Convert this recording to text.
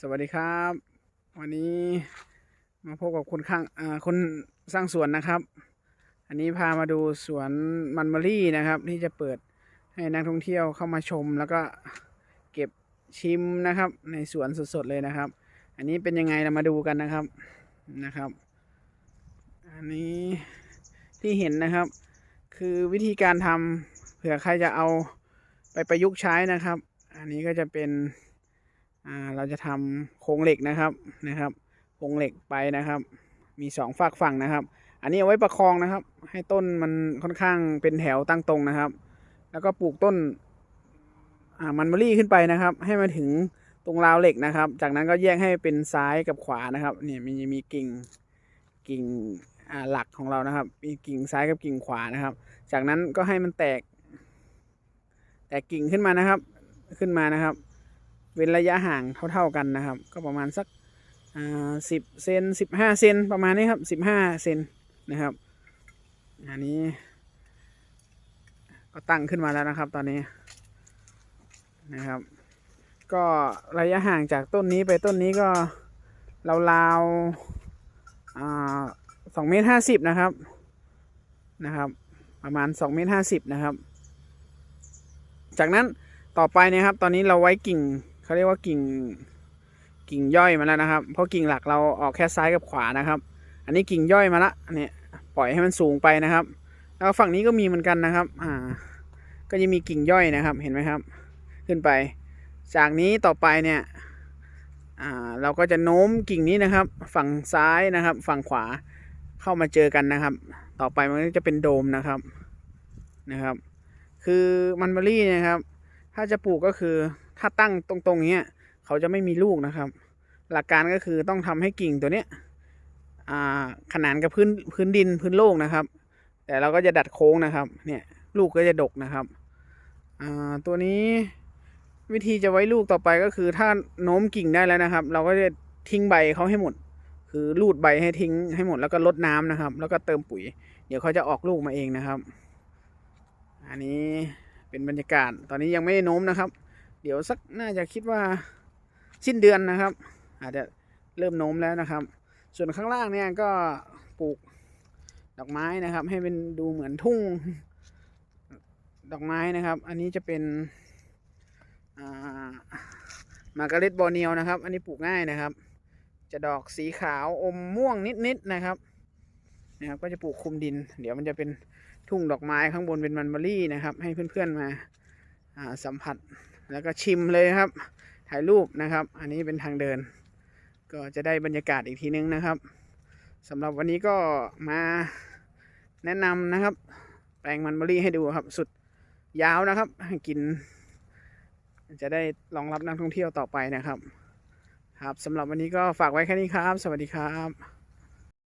สวัสดีครับ วันนี้มาพบกับคนข้างคนสร้างสวนนะครับ อันนี้พามาดูสวนมันเมอรี่นะครับ ที่จะเปิดให้นักท่องเที่ยวเข้ามาชม แล้วก็เก็บชิมนะครับ ในสวนสดๆเลยนะครับ อันนี้เป็นยังไงเรามาดูกันนะครับนะครับ อันนี้ที่เห็นนะครับ คือวิธีการทำเผื่อใครจะเอาไปประยุกต์ใช้นะครับ อันนี้ก็จะเป็น อ่าเราจะทำโครงเหล็กนะครับนะครับโครงเหล็กไปนะครับ มีสองฝากฝั่งนะครับ อันนี้เอาไว้ประคองนะครับ ให้ต้นมันค่อนข้างเป็นแถวตั้งตรงนะครับ แล้วก็ปลูกต้นอ่ามันมะลี่ขึ้นไปนะครับ ให้มาถึงตรงราวเหล็กนะครับ จากนั้นก็แยกให้เป็นซ้ายกับขวานะครับเนี่ยมีมีกิ่งกิ่งอ่าหลักของเรานะครับ มีกิ่งซ้ายกับกิ่งขวานะครับ จากนั้นก็ให้มันแตก แตกกิ่งขึ้นมานะครับ ขึ้นมานะครับ เว้นระยะห่างเท่าๆกันนะครับ ก็ประมาณสักสิบเซนสิบห้าเซนประมาณนี้ครับสิบห้าเซนนะครับ อันนี้ ก็ตั้งขึ้นมาแล้วนะครับ ตอนนี้นะครับ ก็ระยะห่างจากต้นนี้ไปต้นนี้ก็ราวๆสองเมตรห้าสิบนะครับนะครับ ประมาณสองเมตรห้าสิบนะครับ จากนั้นต่อไปนะครับ ตอนนี้เราไว้กิ่ง เขาเรียกว่ากิ่งกิ่งย่อยมาแล้วนะครับ เพราะกิ่งหลักเราออกแค่ซ้ายกับขวานะครับ อันนี้กิ่งย่อยมาละเนี่ยปล่อยให้มันสูงไปนะครับ แล้วฝั่งนี้ก็มีเหมือนกันนะครับ อ่า ก็จะมีกิ่งย่อยนะครับ เห็นไหมครับ ขึ้นไป จากนี้ต่อไปเนี่ย อ่า เราก็จะโน้มกิ่งนี้นะครับ ฝั่งซ้ายนะครับ ฝั่งขวาเข้ามาเจอกันนะครับ ต่อไปมันก็จะเป็นโดมนะครับ นะครับ คือมันเบอรี่เนะครับ ถ้าจะปลูกก็คือ ถ้าตั้งตรงๆเนี้ยเขาจะไม่มีลูกนะครับ หลักการก็คือต้องทำให้กิ่งตัวเนี้ยขนานกับพื้นพื้นดินพื้นโลกนะครับ แต่เราก็จะดัดโค้งนะครับเนี่ยลูกก็จะดกนะครับตัวนี้วิธีจะไว้ลูกต่อไปก็คือถ้าโน้มกิ่งได้แล้วนะครับ เราก็จะทิ้งใบเขาให้หมด คือรูดใบให้ทิ้งให้หมดแล้วก็ลดน้ำนะครับ แล้วก็เติมปุ๋ย เดี๋ยวเขาจะออกลูกมาเองนะครับ อันนี้เป็นบรรยากาศตอนนี้ยังไม่ได้โน้มนะครับ เดี๋ยวสักน่าจะคิดว่าสิ้นเดือนนะครับ อาจจะเริ่มโน้มแล้วนะครับ ส่วนข้างล่างเนี่ยก็ปลูกดอกไม้นะครับ ให้เป็นดูเหมือนทุ่งดอกไม้นะครับ อันนี้จะเป็นมาการ์เร็ตบอเนียวนะครับ อันนี้ปลูกง่ายนะครับ จะดอกสีขาวอมม่วงนิดๆนะครับนะครับก็จะปลูกคุมดิน เดี๋ยวมันจะเป็นทุ่งดอกไม้ข้างบนเป็นมันเบอรี่นะครับ ให้เพื่อนๆมาาสัมผัส แล้วก็ชิมเลยครับ ถ่ายรูปนะครับ อันนี้เป็นทางเดิน ก็จะได้บรรยากาศอีกทีนึงนะครับสำหรับวันนี้ก็มาแนะนำนะครับ แปลงมันเบอรี่ให้ดูครับ สุดยาวนะครับกิน จะได้รองรับนักท่องเที่ยวต่อไปนะครับ ครับสำหรับวันนี้ก็ฝากไว้แค่นี้ครับ สวัสดีครับ